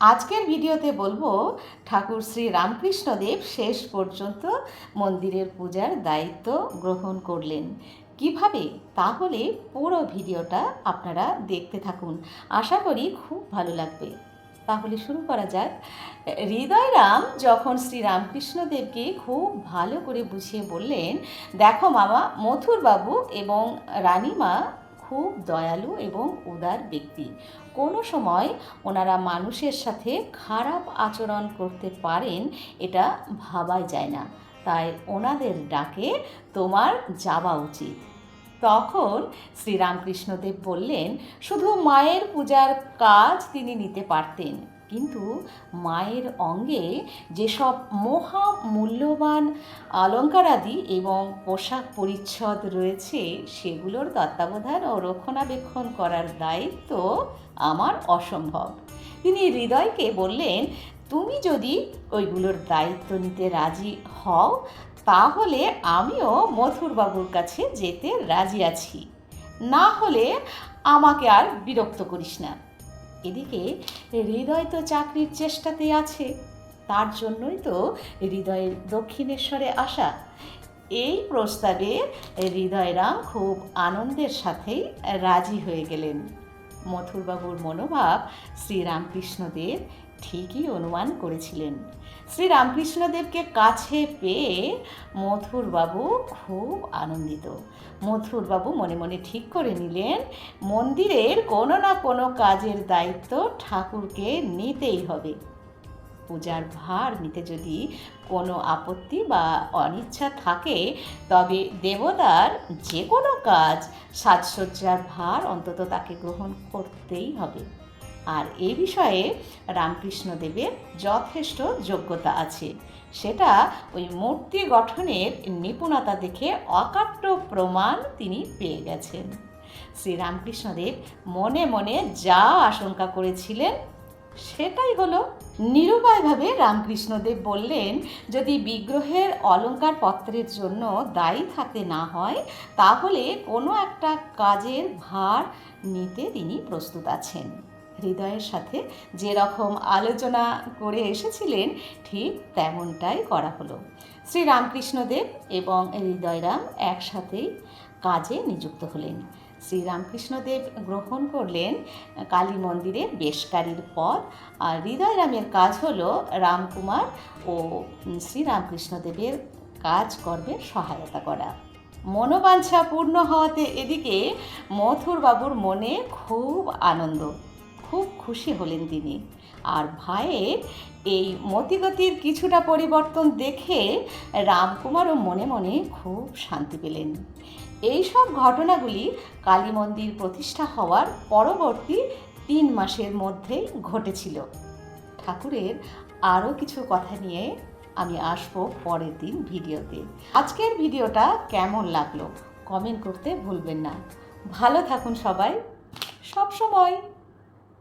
আজকের ভিডিওতে বলব, ঠাকুর শ্রী রামকৃষ্ণদেব শেষ পর্যন্ত মন্দিরের পূজার দায়িত্ব গ্রহণ করলেন। কীভাবে? তাহলে পুরো ভিডিওটা আপনারা দেখতে থাকুন। আশা করি খুব ভালো লাগবে। তাহলে শুরু করা যাক। হৃদয়রাম যখন শ্রী রামকৃষ্ণদেবকে খুব ভালো করে বুঝিয়ে বললেন, দেখো মামা, মথুরবাবু এবং রানীমা খুব দয়ালু এবং উদার ব্যক্তি। কোনো সময় ওনারা মানুষের সাথে খারাপ আচরণ করতে পারেন, এটা ভাবাই যায় না। তাই ওনাদের ডাকে তোমার যাওয়া উচিত। তখন শ্রীরামকৃষ্ণদেব বললেন, শুধু মায়ের পূজার কাজ তিনি নিতে পারতেন। কিন্তু মায়ের অঙ্গে যেসব মহা মূল্যবান অলঙ্কারাদি এবং পোশাক পরিচ্ছদ রয়েছে, সেগুলোর তত্ত্বাবধান ও রক্ষণাবেক্ষণ করার দায়িত্ব আমার অসম্ভব। তিনি হৃদয়কে বললেন, তুমি যদি ওইগুলোর দায়িত্ব নিতে রাজি হও, তাহলে আমিও মথুরবাবুর কাছে যেতে রাজি আছি। না হলে আমাকে আর বিরক্ত করিস না। এদিকে হৃদয় তো চাকরির চেষ্টাতে আছে, তার জন্যই তো হৃদয়ের দক্ষিণেশ্বরে আসা। এই প্রস্তাবে হৃদয়রাম খুব আনন্দের সাথেই রাজি হয়ে গেলেন। মথুরবাবুর মনোভাব শ্রীরামকৃষ্ণদেব ঠিকই অনুমান করেছিলেন। শ্রীরামকৃষ্ণদেবকে কাছে পেয়ে মথুরবাবু খুব আনন্দিত। মথুরবাবু মনে মনে ঠিক করে নিলেন, মন্দিরের কোনো না কোনো কাজের দায়িত্ব ঠাকুরকে নিতেই হবে। পূজার ভার নিতে যদি কোনো আপত্তি বা অনিচ্ছা থাকে, তবে দেবতার যে কোনো কাজ, সাজসজ্জার ভার অন্তত তাকে গ্রহণ করতেই হবে। আর এ বিষয়ে রামকৃষ্ণদেবের যথেষ্ট যোগ্যতা আছে। সেটা ওই মূর্তি গঠনের নিপুণতা দেখে অকাট্য প্রমাণ তিনি পেয়ে গেছেন। শ্রীরামকৃষ্ণদেব মনে মনে যা আশঙ্কা করেছিলেন, সেটাই হলো, নিরুপায়ভাবে রামকৃষ্ণদেব বললেন, যদি বিগ্রহের অলঙ্কার পত্রের জন্য দায়ী থাকতে না হয়, তাহলে কোনো একটা কাজের ভার নিতে তিনি প্রস্তুত আছেন। হৃদয়ের সাথে যেরকম আলোচনা করে এসেছিলেন, ঠিক তেমনটাই করা হলো। শ্রী রামকৃষ্ণদেব এবং হৃদয়রাম একসাথেই কাজে নিযুক্ত হলেন। শ্রীরামকৃষ্ণদেব গ্রহণ করলেন কালী মন্দিরের বেশকারীর পদ আর হৃদয়রামের কাজ হলো রামকুমার ও শ্রীরামকৃষ্ণদেবের কাজ কর্মে সহায়তা করা। মনোবাঞ্ছা পূর্ণ হওয়াতে এদিকে মথুরবাবুর মনে খুব আনন্দ। খুব খুশি হলেন তিনি। আর ভাইয়ের এই মতিগতির কিছুটা পরিবর্তন দেখে রামকুমারও মনে মনে খুব শান্তি পেলেন। এই সব ঘটনাগুলি কালী মন্দির প্রতিষ্ঠা হওয়ার পরবর্তী তিন মাসের মধ্যেই ঘটেছিল। ঠাকুরের আরও কিছু কথা নিয়ে আমি আসব পরের দিন ভিডিওতে। আজকের ভিডিওটা কেমন লাগল? কমেন্ট করতে ভুলবেন না। ভালো থাকুন সবাই। সব সময়।